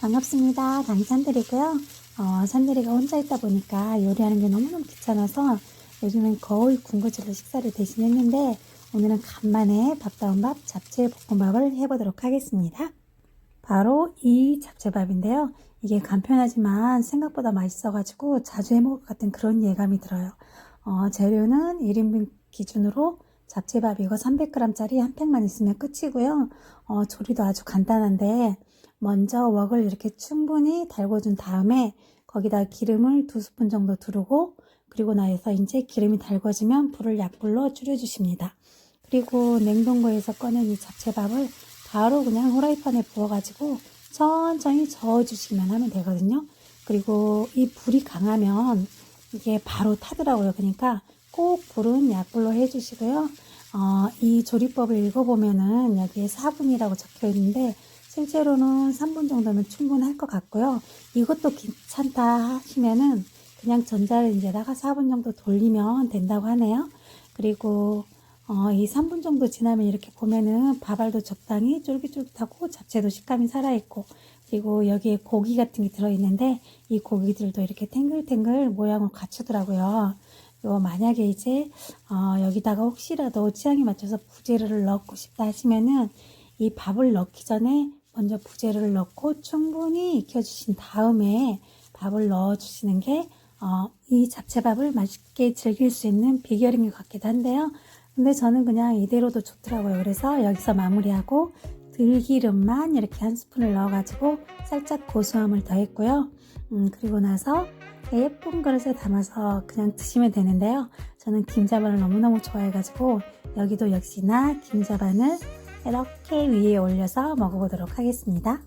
반갑습니다. 강산들이고요. 어, 산들이가 혼자 있다 보니까 요리하는 게 너무너무 귀찮아서 요즘엔 거의 군것질로 식사를 대신했는데 오늘은 간만에 밥다운 밥 잡채 볶음밥을 해보도록 하겠습니다. 바로 이 잡채밥인데요. 이게 간편하지만 생각보다 맛있어가지고 자주 해먹을 것 같은 그런 예감이 들어요. 어, 재료는 1인분 기준으로 잡채밥 이거 300g짜리 한 팩만 있으면 끝이고요. 어, 조리도 아주 간단한데 먼저 웍을 이렇게 충분히 달궈준 다음에 거기다 기름을 두 스푼 정도 두르고 그리고 나서 이제 기름이 달궈지면 불을 약불로 줄여주십니다. 그리고 냉동고에서 꺼낸 이 잡채밥을 바로 그냥 후라이팬에 부어가지고 천천히 저어주시기만 하면 되거든요. 그리고 이 불이 강하면 이게 바로 타더라고요. 그러니까 꼭 불은 약불로 해주시고요. 어, 이 조리법을 읽어보면은 여기에 4분이라고 적혀 있는데 실제로는 3분 정도면 충분할 것 같고요. 이것도 괜찮다 하시면은 그냥 전자레인지에다가 4분 정도 돌리면 된다고 하네요. 그리고 어, 이 3분 정도 지나면 이렇게 보면은 밥알도 적당히 쫄깃쫄깃하고 잡채도 식감이 살아있고 그리고 여기에 고기 같은 게 들어있는데 이 고기들도 이렇게 탱글탱글 모양을 갖추더라고요. 요 만약에 이제 어, 여기다가 혹시라도 취향에 맞춰서 부재료를 넣고 싶다 하시면은 이 밥을 넣기 전에 먼저 부재료를 넣고 충분히 익혀주신 다음에 밥을 넣어주시는 게 어, 이 잡채밥을 맛있게 즐길 수 있는 비결인 것 같기도 한데요. 근데 저는 그냥 이대로도 좋더라고요. 그래서 여기서 마무리하고 들기름만 이렇게 한 스푼을 넣어가지고 살짝 고소함을 더했고요. 음, 그리고 나서 예쁜 그릇에 담아서 그냥 드시면 되는데요. 저는 김자반을 너무너무 좋아해가지고 여기도 역시나 김자반을 이렇게 위에 올려서 먹어보도록 하겠습니다.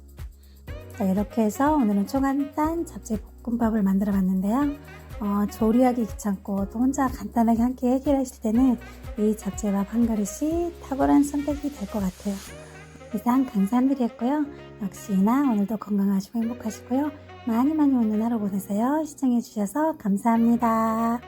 자, 이렇게 해서 오늘은 초간단 잡채 볶음밥을 만들어 봤는데요. 어, 조리하기 귀찮고 또 혼자 간단하게 함께 해결하실 때는 이 잡채밥 한 그릇이 탁월한 선택이 될 것 같아요. 이상 강사들이었고요. 역시나 오늘도 건강하시고 행복하시고요. 많이 많이 오는 하루 보내세요. 시청해주셔서 감사합니다.